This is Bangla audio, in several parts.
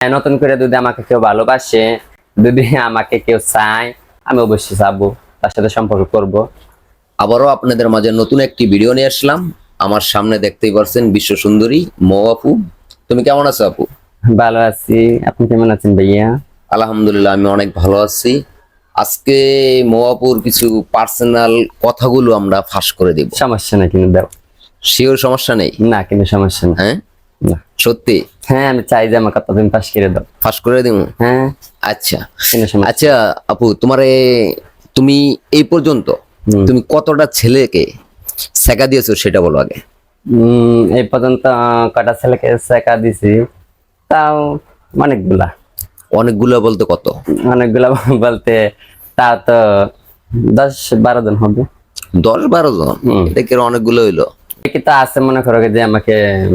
হ্যাঁ, নতুন করে যদি আমাকে কেউ ভালোবাসে যদি আমাকে কেউ চায় আমি অবশ্যই চাবো তার সাথে সম্পর্ক করব। আবারও আপনাদের মাঝে নতুন একটি ভিডিও নিয়ে আসলাম। আমার সামনে দেখতেই পারছেন বিশ্ব সুন্দরী মৌ আপু। তুমি কেমন আছো আপু? ভালো আছি। আপনি কেমন আছেন ভাইয়া? আলহামদুলিল্লাহ আমি অনেক ভালো আছি। আজকে মৌ আপুর কিছু পার্সোনাল কথাগুলো আমরা ফাঁস করে দিব। সমস্যা না কিন্তু দাও। শিওর সমস্যা নেই? না কিন্তু সমস্যা না হ্যাঁ? সত্যি? হ্যাঁ আমি চাই যে আমার কথা তুমি পাশ করে দাও। ফাঁস করে দিব? হ্যাঁ। আচ্ছা। আচ্ছা আপু তোমারে তুমি এই পর্যন্ত তুমি কতটা ছেলেকে শেখা দিয়েছ সেটা বলো আগে। এই পর্যন্ত কটা ছেলেকে শেখা দিছি তাও অনেকগুলা। অনেকগুলো বলতে কত? অনেকগুলা বলতে তা তো দশ বারো জন হবে। দশ বারো জন। এটা কি অনেকগুলো হইল? কি তো আছে মনে করো যে আমাকে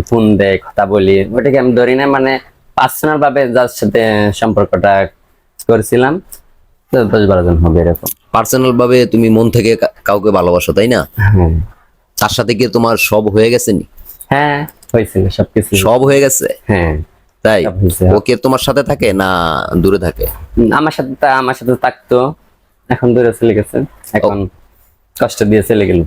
ফোন দেয় কথা বলি? ওটাকে আমি ধরি না মানে পার্সোনাল ভাবে যার সাথে সম্পর্কটা করেছিলাম দশ বারো জন হবে এরকম। পার্সোনাল ভাবে তুমি মন থেকে কাউকে ভালোবাসো তাই না? হ্যাঁ। তার সাথে কি তোমার সব হয়ে গেছে নি? হ্যাঁ হয়েছিল সবকিছু। সব হয়ে গেছে? হ্যাঁ। তাই? ওকে তোমার সাথে থাকে না দূরে থাকে? আমার সাথে আমার সাথে থাকতো এখন দূরে চলে গেছে এখন কষ্ট দিয়ে চলে গেল।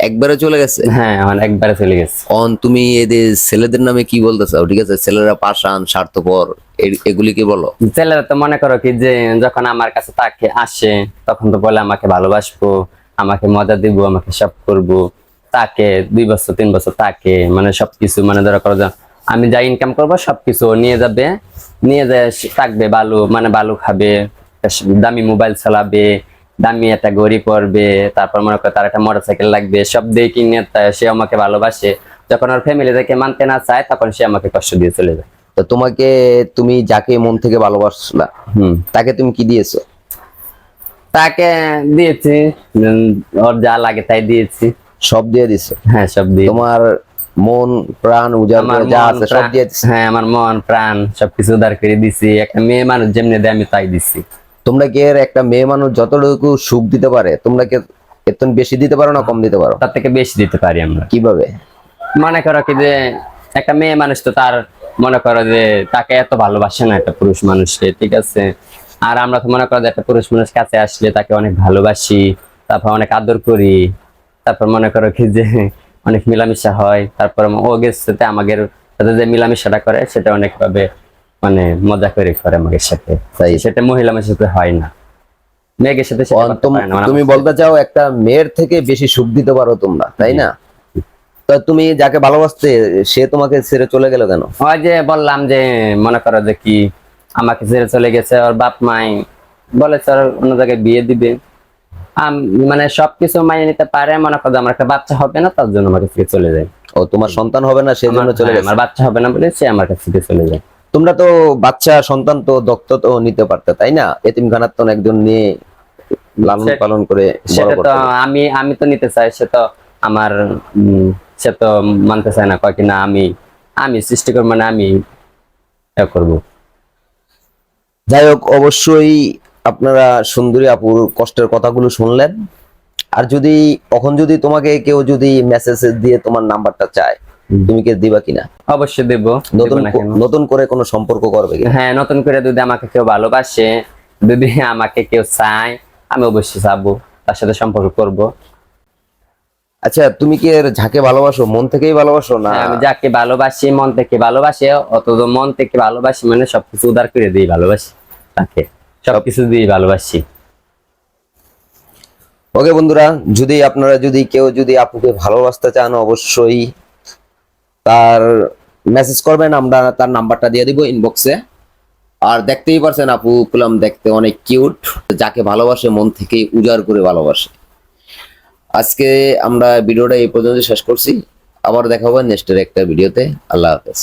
একবারে চলে গেছে? হ্যাঁ এখন একবারে চলে গেছে। অন তুমি এদের ছেলেদের নামে কি বলতে চাও ঠিক আছে ছেলেরা পাষাণ স্বার্থপর এ- এগুলি কি বলো? ছেলেরা তো মনে করো কি যে যখন আমার কাছে তাকে আসে তখন তো বলে আমাকে ভালোবাসবো আমাকে মজা দিব আমাকে সব করব। তাকে দুই বছর তিন বছর তাকে মানে সবকিছু মানে ধরো করো যে আমি যা ইনকাম করব সবকিছু নিয়ে যাবে। নিয়ে যায় থাকবে বালু মানে ভালো খাবে দামি মোবাইল চালাবে দামি একটা ঘড়ি পরবে তারপর মনে করো তার একটা মোটরসাইকেল লাগবে সব দিয়ে কিনে সে আমাকে ভালোবাসে। যখন ওর ফ্যামিলি থেকে মানতে না চায় তখন সে আমাকে কষ্ট দিয়ে চলে যায়। তো তোমাকে তুমি যাকে মন থেকে ভালোবাসলা হুম। তাকে তুমি কি দিয়েছ? তাকে দিয়েছি ওর যা লাগে তাই দিয়েছি। সব দিয়ে দিছো? হ্যাঁ সব দিয়ে। তোমার মন প্রাণ উজাড় যা আছে সব দিয়ে হ্যাঁ আমার মন প্রাণ সবকিছু উদার করে দিছি। একটা মেয়ে মানুষ যেমনি দেয় আমি তাই দিছি। তোমরা কি এর একটা মেয়ে মানুষ যতটুকু সুখ দিতে পারে তোমরা কি এর বেশি দিতে পারো না কম দিতে পারো? তার থেকে বেশি দিতে পারি আমরা। কীভাবে? মনে করো কি যে একটা মেয়ে মানুষ তো তার মনে করো যে তাকে এত ভালোবাসে না একটা পুরুষ মানুষকে ঠিক আছে? আর আমরা তো মনে করো যে একটা পুরুষ মানুষ কাছে আসলে তাকে অনেক ভালোবাসি তারপর অনেক আদর করি তারপর মনে করো কি যে অনেক মিলামিশা হয় তারপর ও সাথে আমাদের সাথে যে মিলামিশাটা করে সেটা অনেক ভাবে মানে মজা করে করে আমাদের সাথে। তাই সেটা মহিলা মানুষের সাথে হয় না। মেয়েদের সাথে তুম-। মানে তুমি বলতে চাও একটা মেয়ের থেকে বেশি সুখ দিতে পারো তোমরা তাই না? তা তুমি যাকে ভালোবাসতে সে তোমাকে ছেড়ে চলে গেল কেন? ওই যে বললাম যে মনে করো যে কি আমাকে ছেড়ে চলে গেছে ওর বাপ মাই বলেছে ওর অন্য জায়গায় বিয়ে দিবে। মানে সবকিছু মানিয়ে নিতে পারে মনে করো আমার একটা বাচ্চা হবে না তার জন্য আমার কাছ থেকে চলে যায়। ও তোমার সন্তান হবে না সেজন্য চলে যায় আমার বাচ্চা হবে না বলে সে আমার কাছ থেকে চলে যায়। তোমরা তো বাচ্চা সন্তান তো দত্ত তো নিতে পারতে তাই না? এতিমখানার তো একজন নিয়ে লালন পালন করে সেটা তো আমি আমি তো নিতে চাই সে তো আমার সে তো মানতে চায় না কয় কি না আমি আমি সৃষ্টি করব মানে আমি করব। যাই হোক অবশ্যই আপনারা সুন্দরী আপুর কষ্টের কথাগুলো শুনলেন। আর যদি কখন যদি তোমাকে কেউ যদি মেসেজ দিয়ে তোমার নাম্বারটা চায় তুমি কি দিবা কিনা? অবশ্যই দেবো। নতুন? নতুন করে কোনো সম্পর্ক করবে হ্যাঁ নতুন করে যদি আমাকে কেউ ভালোবাসে যদি আমাকে কেউ চায় আমি অবশ্যই চাবো। তার সাথে সম্পর্ক করব। আচ্ছা তুমি কি এর যাকে ভালোবাসো মন থেকেই ভালোবাসো না? আমি যাকে ভালোবাসি মন থেকে ভালোবাসি অত মন থেকে ভালোবাসি মানে সবকিছু উদার করে দিই ভালোবাসি তাকে। সবকিছু দিয়ে ভালোবাসি। ওকে বন্ধুরা যদি আপনারা যদি কেউ যদি আপুকে ভালোবাসতে চান অবশ্যই তার মেসেজ করবেন, আমরা তার নাম্বারটা দিয়ে দিব ইনবক্সে আর দেখতেই পারছেন আপু কুলাম দেখতে অনেক কিউট যাকে ভালোবাসে মন থেকে উজাড় করে ভালোবাসে। আজকে আমরা ভিডিওটা এই পর্যন্ত শেষ করছি। আবার দেখা হবে নেক্সটের একটা ভিডিওতে আল্লাহ হাফেজ।